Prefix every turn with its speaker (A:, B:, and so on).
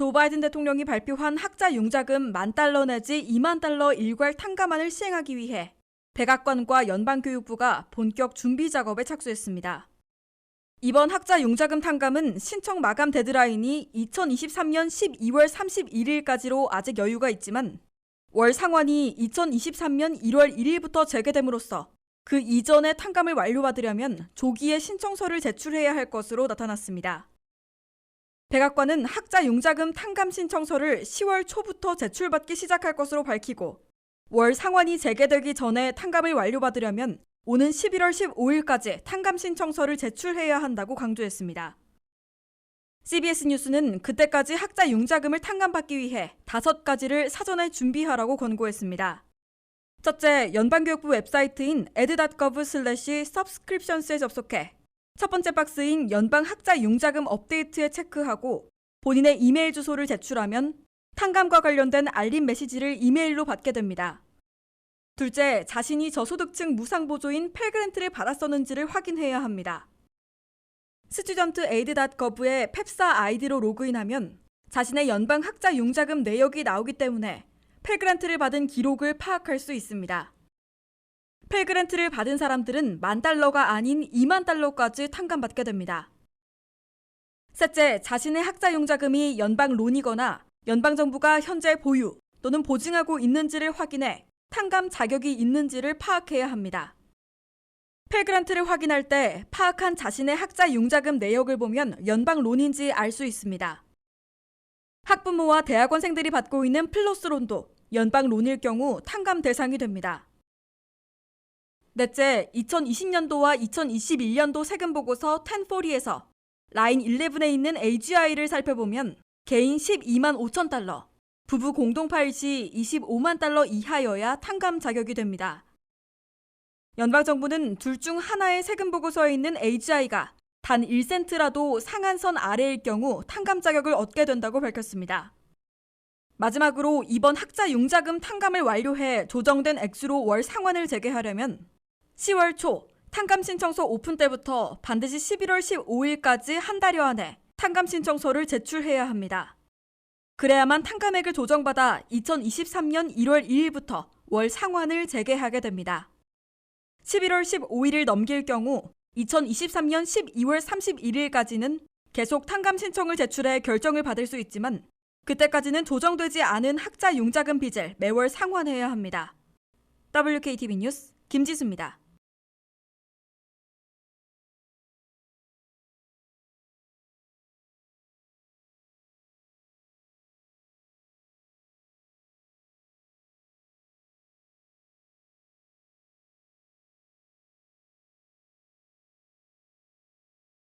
A: 조 바이든 대통령이 발표한 학자 융자금 만 달러 내지 2만 달러 일괄 탕감안을 시행하기 위해 백악관과 연방교육부가 본격 준비 작업에 착수했습니다. 이번 학자 융자금 탕감은 신청 마감 데드라인이 2023년 12월 31일까지로 아직 여유가 있지만 월 상환이 2023년 1월 1일부터 재개됨으로써 그 이전에 탕감을 완료받으려면 조기에 신청서를 제출해야 할 것으로 나타났습니다. 백악관은 학자 융자금 탕감 신청서를 10월 초부터 제출받기 시작할 것으로 밝히고 월 상환이 재개되기 전에 탕감을 완료받으려면 오는 11월 15일까지 탕감 신청서를 제출해야 한다고 강조했습니다. CBS 뉴스는 그때까지 학자 융자금을 탕감받기 위해 다섯 가지를 사전에 준비하라고 권고했습니다. 첫째, 연방교육부 웹사이트인 ed.gov/subscriptions에 접속해 첫 번째 박스인 연방 학자 융자금 업데이트에 체크하고 본인의 이메일 주소를 제출하면 탕감과 관련된 알림 메시지를 이메일로 받게 됩니다. 둘째, 자신이 저소득층 무상보조인 펠그랜트를 받았었는지를 확인해야 합니다. 스튜던트에이드.gov의 펩사 아이디로 로그인하면 자신의 연방 학자 융자금 내역이 나오기 때문에 펠그랜트를 받은 기록을 파악할 수 있습니다. 펠 그랜트를 받은 사람들은 만 달러가 아닌 2만 달러까지 탕감받게 됩니다. 셋째, 자신의 학자 융자금이 연방 론이거나 연방 정부가 현재 보유 또는 보증하고 있는지를 확인해 탕감 자격이 있는지를 파악해야 합니다. 펠그란트를 확인할 때 파악한 자신의 학자 융자금 내역을 보면 연방 론인지 알 수 있습니다. 학부모와 대학원생들이 받고 있는 플러스 론도 연방 론일 경우 탕감 대상이 됩니다. 넷째, 2020년도와 2021년도 세금 보고서 1040에서 라인 11에 있는 AGI를 살펴보면 개인 12만 5천 달러, 부부 공동 파일 시 25만 달러 이하여야 탕감 자격이 됩니다. 연방정부는 둘 중 하나의 세금 보고서에 있는 AGI가 단 1센트라도 상한선 아래일 경우 탕감 자격을 얻게 된다고 밝혔습니다. 마지막으로 이번 학자 융자금 탕감을 완료해 조정된 액수로 월 상환을 재개하려면 10월 초 탕감 신청서 오픈 때부터 반드시 11월 15일까지 한 달여 안에 탕감 신청서를 제출해야 합니다. 그래야만 탕감액을 조정받아 2023년 1월 2일부터 월 상환을 재개하게 됩니다. 11월 15일을 넘길 경우 2023년 12월 31일까지는 계속 탕감 신청을 제출해 결정을 받을 수 있지만 그때까지는 조정되지 않은 학자 융자금 빚을 매월 상환해야 합니다. WKTV 뉴스 김지수입니다.